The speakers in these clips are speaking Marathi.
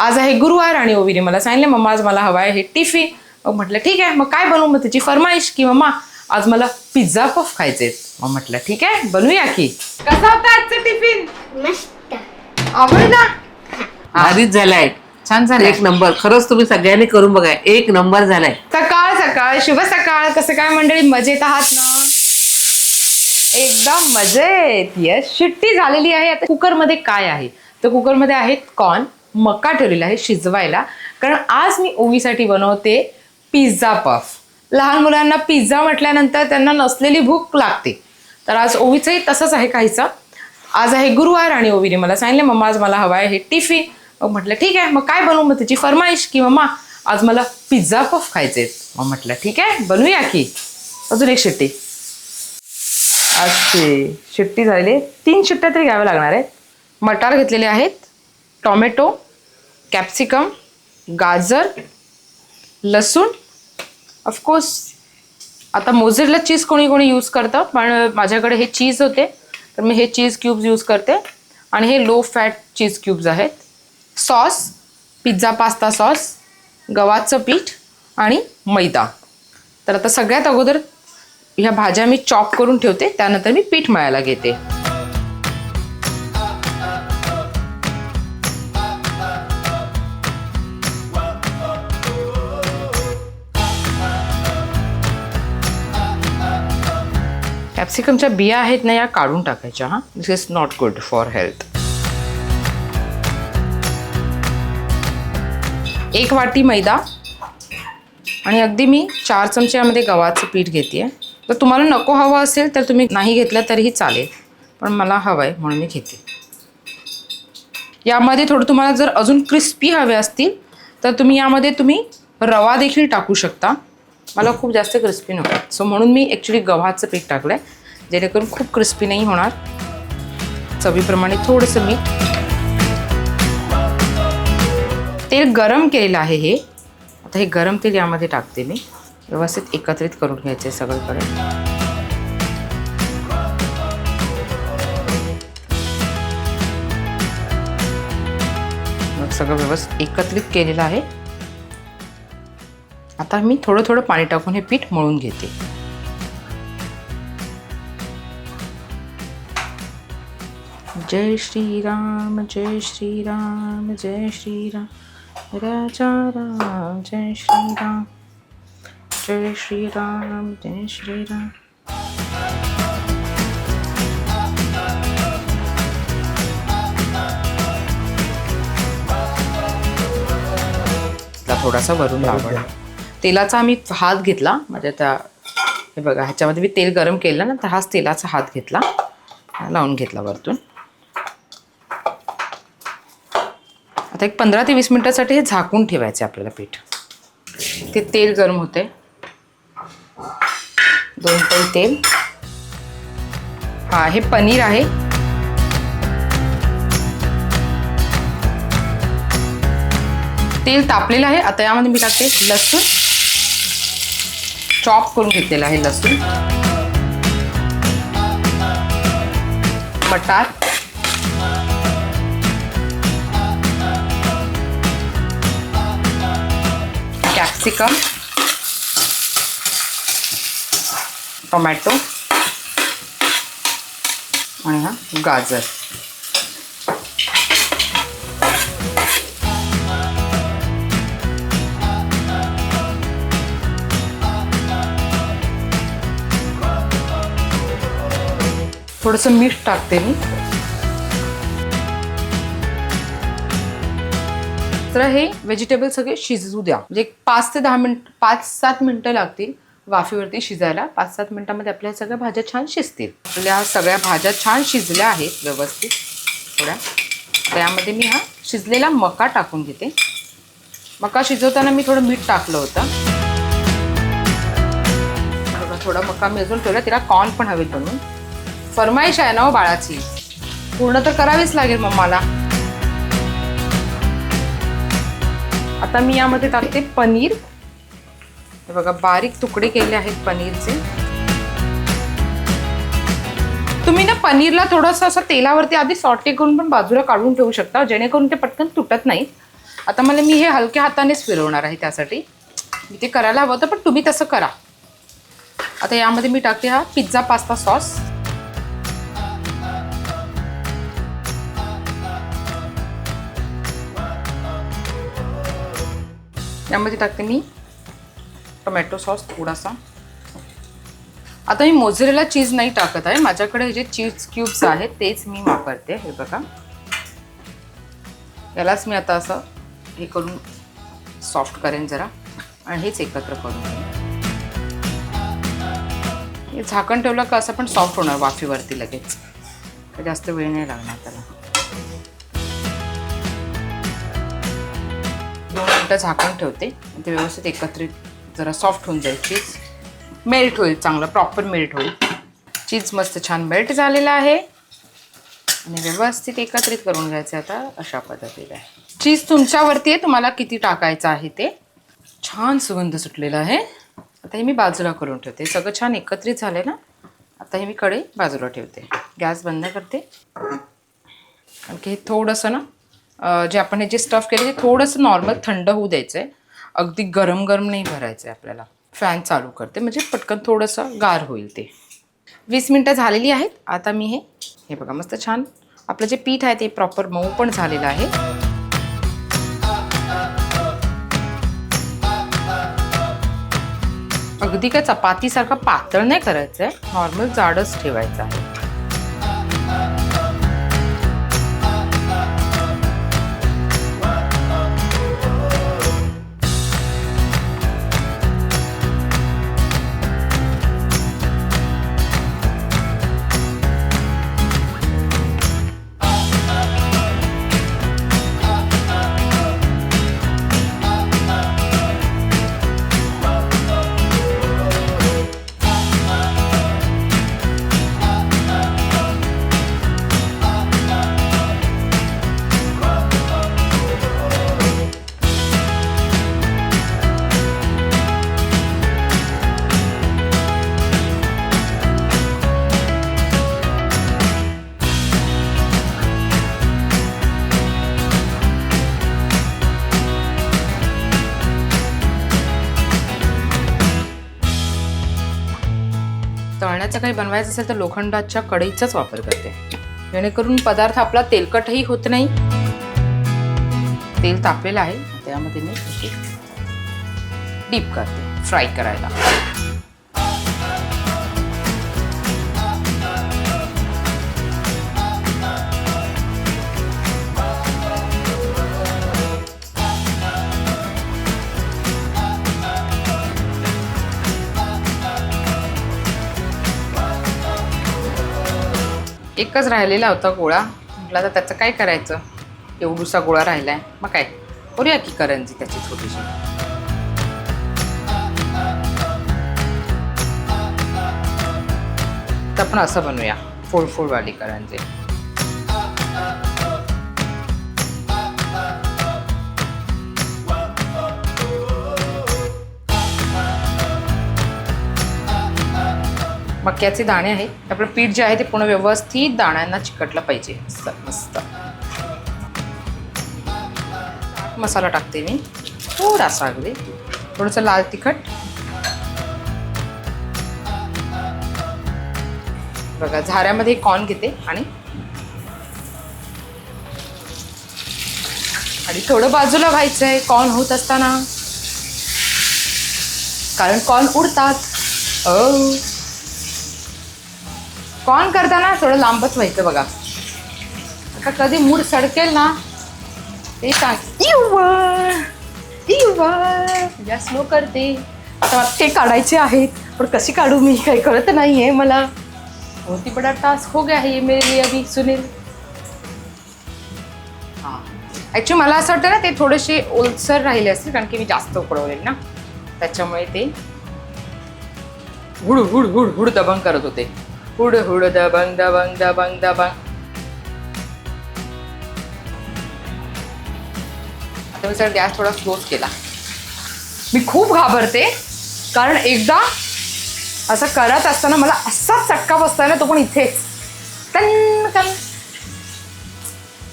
आज आहे गुरुवार आणि ओवीने मला सांगितलं मम्मा आज मला हवा आहे हे टिफिन. मग म्हटलं ठीक आहे. मग काय बनवू? मग त्याची फरमाईश की मम्मा आज मला पिझ्झा पफ खायचे मग म्हटलं ठीक आहे बनवूया की. कसा होता आजचा टिफिन? मस्त. आवडला भारीच झालाय. छान झालं एक नंबर. खरंच तुम्ही सगळ्यांनी करून बघा एक नंबर झालाय. सकाळ सकाळ. शुभ सकाळ. कसं काय मंडळी? मजेत आहात ना? एकदम मजेत. यस शिट्टी झालेली आहे. आता कुकरमध्ये काय आहे? तर कुकरमध्ये आहेत कॉर्न मका ठेवलेला आहे शिजवायला. कारण आज मी ओवीसाठी बनवते पिझ्झा पफ. लहान मुलांना पिझ्झा म्हटल्यानंतर त्यांना नसलेली भूक लागते. तर आज ओवीचंही तसंच आहे काहीचं. आज आहे गुरुवार आणि ओवीने मला सांगितले मम्मा आज मला हवा आहे हे टिफिन. मग म्हटलं ठीक आहे. मग काय बनवू? मग त्याची फरमाईश की मम्मा आज मला पिझ्झा पफ खायचे मग म्हटलं ठीक आहे बनवूया की. अजून एक शिट्टी. अच्छा शिट्टी झालेली तीन शिट्ट्या तरी घ्याव्या लागणार आहेत. मटार घेतलेले आहेत. टॉमॅटो कॅप्सिकम गाजर लसूण. ऑफकोर्स आता मोझरेला चीज कोणी कोणी यूज करतं पण माझ्याकडे हे चीज होते तर मी हे चीज क्यूब्स यूज करते. आणि हे लो फॅट चीज क्यूब्स आहेत. सॉस पिझ्झा पास्ता सॉस गव्हाचं पीठ आणि मैदा. तर आता सगळ्यात अगोदर ह्या भाज्या मी चॉप करून ठेवते त्यानंतर मी पीठ मळायला घेते. कॅप्सिकमच्या बिया आहेत ना या काढून टाकायच्या हा. This is not good for health एक वाटी मैदा आणि अगदी मी चार चमचे यामध्ये गव्हाचं पीठ घेते तर तुम्हाला नको हवं असेल तर तुम्ही नाही घेतलं तरीही चालेल. पण मला हवं आहे म्हणून मी घेते. यामध्ये थोडं तुम्हाला जर अजून क्रिस्पी हवे असतील तर तुम्ही यामध्ये तुम्ही रवा देखील टाकू शकता. मला खूप जास्त क्रिस्पी नको. सो म्हणून मी ॲक्च्युली गव्हाचं पीठ टाकलं आहे जेणेकरून खूप क्रिस्पी नाही होणार. चवीप्रमाणे थोडंसं मीठ. तेल गरम केलेलं आहे हे. आता हे गरम तेल यामध्ये टाकते मी. व्यवस्थित एकत्रित करून घ्यायचे आहे सगळीकडे. मग सगळं व्यवस्थित एकत्रित केलेलं आहे. आता मी थोडं थोडं पाणी टाकून हे पीठ मळून घेते. जय श्रीराम जय श्रीराम जय श्रीराम। राजा राम जय श्रीराम जय श्रीराम जय श्रीराम। त्याला थोडासा वरून लावण तेलाचा आम्ही हात घेतला म्हणजे त्या हे बघा ह्याच्यामध्ये मी तेल गरम केलं ना तर हाच तेलाचा हात घेतला. लावून घेतला वरतून. आता एक पंधरा ते वीस मिनिटासाठी हे झाकून ठेवायचे आपल्याला पीठ. ते तेल गरम होते दोन पळी तेल. हा हे पनीर आहे. तेल तापलेलं आहे. आता यामध्ये मी टाकते लसूण. चॉप करून घेतलेलं आहे लसूण. मटार कॅप्सिकम टोमॅटो आणि हा गाजर. थोडंसं मीठ टाकते मी. तर हे व्हेजिटेबल सगळे शिजू द्या. म्हणजे पाच ते दहा मिनिट पाच सात मिनटं लागतील वाफेवरती शिजायला. पाच सात मिनिटामध्ये आपल्या सगळ्या भाज्या छान शिजतील. आपल्या सगळ्या भाज्या छान शिजल्या आहेत व्यवस्थित. थोड्या. त्यामध्ये मी हा शिजलेला मका टाकून घेते. मका शिजवताना मी थोडं मीठ टाकलं होतं. थोडं थोडा मका मी अजून ठेवला. तिला कॉर्न पण हवेत बनवून. फरमाईश आहे ना हो बाळाची. पूर्ण तर करावीच लागेल मम्माला. आता मी यामध्ये टाकते पनीर. हे बघा बारीक तुकडे केले आहेत पनीरचे. तुम्ही ना पनीरला थोडंसं असं तेलावरती आधी सॉटे करून पण बाजूला काढून ठेवू शकता जेणेकरून ते पटकन तुटत नाही. आता मला मी हे हलक्या हातानेच फिरवणार आहे त्यासाठी. मी ते करायला हवं होतं पण तुम्ही तसं करा. आता यामध्ये मी टाकते हा पिझ्झा पास्ता सॉस. यामध्ये टाकते मी टोमॅटो सॉस थोडासा. आता मी मोझरेला चीज नाही टाकत आहे. माझ्याकडे जे चीज क्यूब्स आहेत तेच मी वापरते. हे बघा. यालाच मी आता असं हे करून सॉफ्ट करेन जरा आणि हेच एकत्र करून हे झाकण ठेवलं का असं पण सॉफ्ट होणार वाफेवरती लगेच. जास्त वेळ नाही लागणार त्याला. दोन मिनटं झाकण ठेवते. ते व्यवस्थित एकत्रित जरा सॉफ्ट होऊन जाईल चीज मेल्ट होईल चांगलं प्रॉपर मेल्ट होईल. चीज मस्त छान मेल्ट झालेलं आहे. आणि व्यवस्थित एकत्रित करून घ्यायचं आता अशा पद्धतीने. चीज तुमच्यावरती आहे तुम्हाला किती टाकायचं आहे ते? छान सुगंध सुटलेला आहे. आता हे मी बाजूला करून ठेवते. सगळं छान एकत्रित झालं ना? आता हे मी कडे बाजूला ठेवते. गॅस बंद करते. आणखी हे थोडंसं ना जे आपण हे जे स्टफ केले ते थोडंसं नॉर्मल थंड होऊ द्यायचं आहे अगदी गरम गरम नाही भरायचं आहे आपल्याला. फॅन चालू करते म्हणजे पटकन थोडंसं गार होईल ते. वीस मिनटं झालेली आहेत. आता मी हे हे बघा मस्त छान. आपलं जे पीठ आहे ते प्रॉपर मऊ पण झालेलं आहे. अगदी काय चपातीसारखं पातळ नाही करायचं आहे नॉर्मल जाडच ठेवायचं आहे. काही बनवायचं असेल तर लोखंडाच्या कढईचाच वापर करते. जेणेकरून पदार्थ आपला तेलकटही होत नाही. तेल तापलेलं आहे. त्यामध्ये मी डीप करते. फ्राय करायला. एकच राहिलेला होता गोळा. म्हटलं आता त्याचं काय करायचं? एवढूसा गोळा राहिला आहे मग काय? करूया की करंजी त्याची छोटीशी? तर आपण असं बनवूया. फोडफोडवाली करंजी. मक्याचे दाणे आहेत. आपलं पीठ जे आहे ते पूर्ण व्यवस्थित दाण्यांना चिकटलं पाहिजे. मस्त मस्त. चाट मसाला टाकते मी. थोडासा अगदी. थोडंसं लाल तिखट. बघा झाऱ्यामध्ये कॉर्न घेते आणि आणि थोडं बाजूला व्हायचं आहे कॉर्न होत असताना. कारण कॉर्न उडतात. ओ कॉन करताना थोडं लांबच व्हायचं बघा. आता कधी मूड सडकेल ना ते सांग. इव्वा म्हणजे स्लो करते. आता ते काढायचे आहेत पण कशी काढू मी काही कळत नाही आहे मला होती बड़ा टास्क हो गया है ये मेरे लिए अभी सुनील. हां. ॲक्च्युली मला असं वाटतं ना ते थोडेसे ओलसर राहिले असतील कारण की मी जास्त उकडवले ना. त्याच्यामुळे ते हुड हुड हुड हुड दबंग करत होते. हुड हुड दबंग दबंग दबंग दबंग आता मी सर गॅस थोडा क्लोज केला. मी खूप घाबरते कारण एकदा असं करत असताना मला असाच चटका बसताय ना तो पण इथेच टन टन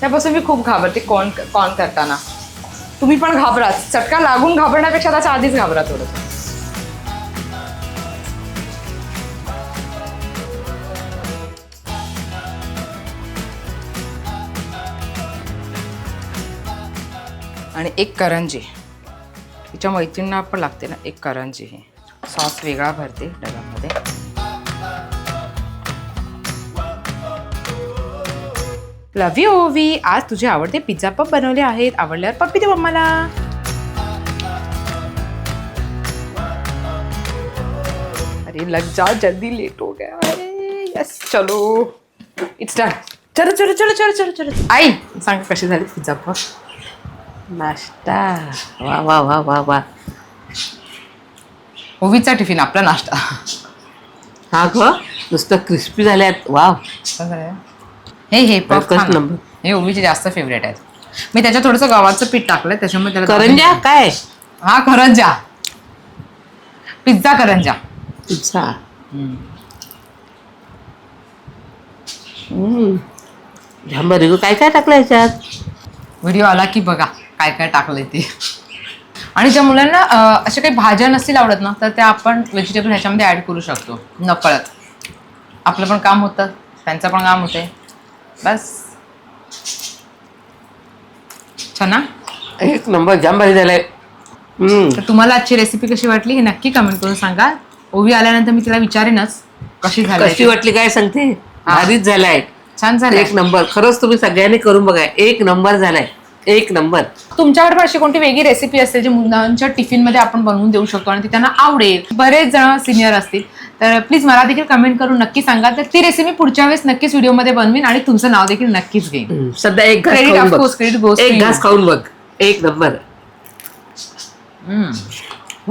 त्यापासून मी खूप घाबरते कॉन कॉन करताना. तुम्ही पण घाबरा. चटका लागून घाबरण्यापेक्षा त्याच्या आधीच घाबरा थोडं. आणि एक करंजी. तिच्या मैत्रिणींना पण लागते ना एक करंजी हे. सॉस वेगळा भरते डब्यामध्ये. लव्ह यू ओवी. आज तुझे आवडते पिझ्झा पप बनवले आहेत. आवडल्यावर पप्पी दे मम्माला अरे लग जा जल्दी लेट हो गया. अरे यस चलो. इट्स डन चलो चलो चलो चलो चलो चलो. आई सांग कशी झाली पिझ्झा पप नाश्ता. वा वा वा वा वा. ओवीचा टिफिन आपला नाश्ता. हा ग नुसतं क्रिस्पी झाल्यात. वाव. हे हे पफ एकच खा ना. number. हे ओवीचे जास्त फेवरेट आहेत. मी त्याच्यात थोडंसं गव्हाचं पीठ टाकलंय त्याच्यामुळे त्याला करंजा? काय? हा करंजा. पिझ्झा करंजा. पिझ्झा. झांबरी काय काय टाकलं याच्यात? व्हिडिओ आला की बघा. काय काय टाकलंय ते. आणि ज्या मुलांना अशा काही भाज्या नसतील आवडत ना तर त्या आपण व्हेजिटेबल ह्याच्यामध्ये ऍड करू शकतो. नकळत. आपलं पण काम होतं त्यांचं पण काम होते बस. छान ना एक नंबर जाम भारी झालाय. तर तुम्हाला आजची रेसिपी कशी वाटली हे नक्की कमेंट करून सांगा. ओवी आल्यानंतर मी तिला विचारेनच कशी झाली कशी वाटली काय सांगते? भारीच झालाय. छान झालं एक नंबर. खरंच तुम्ही सगळ्यांनी करून बघा. एक नंबर झालाय. एक नंबर. तुमच्याकडे पण अशी कोणती वेगळी रेसिपी असेल जी मुलांच्या टिफिनमध्ये आपण बनवून देऊ शकतो आणि ती त्यांना आवडेल? बरेच जण सिनियर असतील. तर प्लीज मला देखील कमेंट करून नक्की सांगा. तर ती रेसिपी पुढच्या वेळेस नक्कीच व्हिडिओमध्ये बनवीन आणि तुमचं नाव देखील नक्कीच घेईन. सध्या एक घास खाऊन बघ. to एक. घास खाऊन बघ. एक नंबर.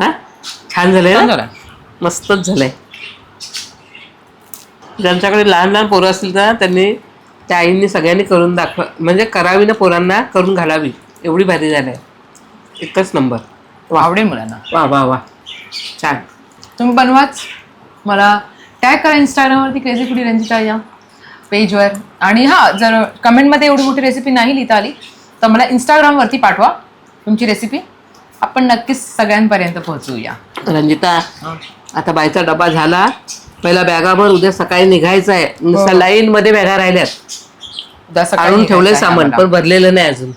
हा? छान झालंय ना. मस्तच झालंय. ज्यांच्याकडे लहान लहान पोरं असतील ना त्यांनी त्या आईंनी सगळ्यांनी करून दाखवा म्हणजे करावी ना पोरांना करून घालावी एवढी भारी झालंय एकच नंबर. वा. आवडेल मुलांना. वा वा वा. छान. तुम्ही बनवाच. मला टॅग करा इंस्टाग्रामवरती क्रेझी फुडी रंजिता या पेजवर आणि हां जर कमेंटमध्ये एवढी मोठी रेसिपी नाही लिहिता आली तर मला इंस्टाग्रामवरती पाठवा तुमची रेसिपी आपण नक्कीच सगळ्यांपर्यंत पोहोचवूया रंजिता आता बायचा डबा झाला. पहिला बॅगावर उद्या सकाळी निघायचं आहे हो. लाईन मध्ये बॅगा राहिल्यात. आणून ठेवलंय सामान. पण भरलेलं नाही अजून.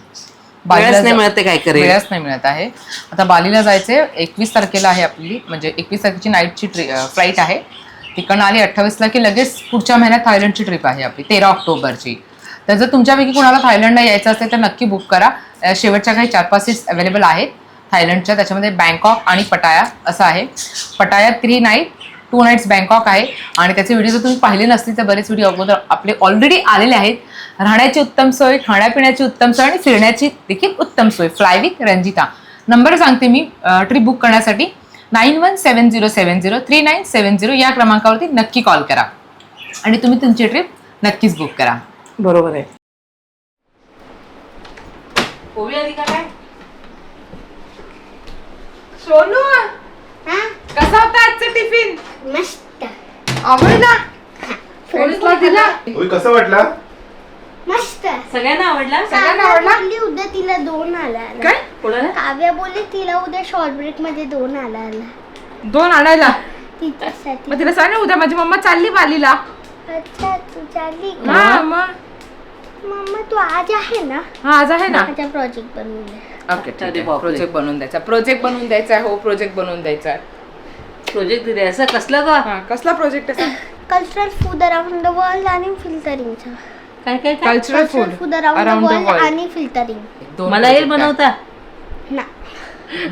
बालीला वेळच नाही मिळत काय करेल. वेळच नाही मिळत आहे. आता बालीला जायचंय एकवीस तारखेला आहे आपली म्हणजे एकवीस तारखेची नाईटची फ्लाईट आहे. तिकडनं आली अठ्ठावीसला की लगेच पुढच्या महिन्यात थायलंडची ट्रिप आहे आपली तेरा ऑक्टोबरची. तर जर तुमच्यापैकी कोणाला थायलंडला यायचं असेल तर नक्की बुक करा. शेवटच्या काही चार पाच सीट्स अवेलेबल आहेत. थायलंडच्या त्याच्यामध्ये बँकॉक आणि पटाया असं आहे. Pattaya three night two nights Bangkok आहे. आणि त्याचे व्हिडिओ जर तुम्ही पाहिले नसतील तर बरेच व्हिडिओ अगोदर आपले ऑलरेडी आलेले आहेत. राहण्याची उत्तम सोय खाण्यापिण्याची उत्तम सोय आणि फिरण्याची देखील उत्तम सोय. Fly with Ranjita. नंबर सांगते मी ट्रिप बुक करण्यासाठी. Nine one seven zero seven zero three nine seven zero या क्रमांकावरती नक्की कॉल करा. आणि तुम्ही तुमची ट्रिप नक्कीच बुक करा. बरोबर आहे. ओवी कसा होता आजचा टिफिन? मस्त. आवडला? पोलीसला दिला? कसं वाटलं? मस्त. सगळ्यांना आवडला? सगळ्यांना काव्या आवडला? बोलली उद्या तिला दोन आला आला. काय? कोणाला? काव्या बोलली तिला उद्या शॉर्ट ब्रेकमध्ये दोन आला आला. दोन आणायला? तिच्यासाठी. मग तिला सांग ना उद्या माझी मम्मा चालली बालीला. अच्छा तू चालली का? हा मग? मम्मा तू आज आहे ना? हा आज आहे ना? माझा प्रोजेक्ट बनवूया ओके अरे ठीक आहे. बापरे. प्रोजेक्ट बनवून द्यायचा. प्रोजेक्ट बनवून द्यायचा आहे हो प्रोजेक्ट बनवून द्यायचा आहे. प्रोजेक्ट दिले असं? कसलं ग? हा कसला प्रोजेक्ट आहे cultural food around the world आणि फिल्टरिंगचा काय काय काय? Cultural food food around the around the world world आणि फिल्टरिंग मला येईल बनवता? ना.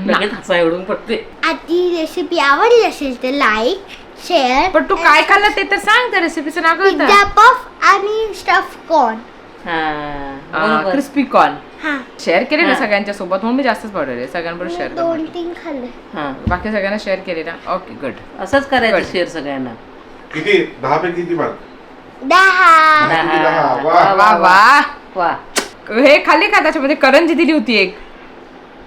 लगेच हसा एवढून पडते आजची रेसिपी आवडली असेल तर लाईक शेअर पण तू काय खाल्लं ते तर सांग त्या रेसिपीचं नाव पिझ्झा पफ आणि स्टफ कॉर्न हा क्रिस्पी कॉर्न हा. शेअर केले ना. सगळ्यांच्या सोबत म्हणून मी जास्तच पडले सगळ्यांबरोबर शेअर दोन तीन खाल्ले. हा. बाकी सगळ्यांना शेअर केले ना ओके गुड असंच करायचं. शेअर सगळ्यांना. किती? दहा पैकी किती मार्क? दहा. किती दहा? वा. वा वा वा. वा. हे खाली का? त्याच्यामध्ये करंजी दिली होती एक.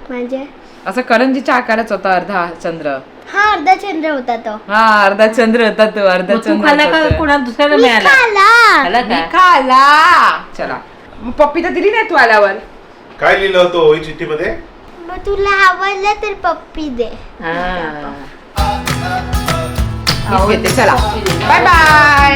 म्हणजे? असं करंजीच्या आकाराच होता अर्धा चंद्र. हा अर्धा चंद्र होता तो. हा अर्धा चंद्र होता तो. अर्धा मग तू चंद्र खाला होता का तो. कोणाला दुसऱ्याला मी मिळाला? खाला खाला मी का खाला चला. मग पप्पी तर दिली नाही तू आल्यावर. काय लिहिलं होतं ही चिठ्ठीमध्ये? मग तुला आवडलं तर पप्पी दे. चला. Bye bye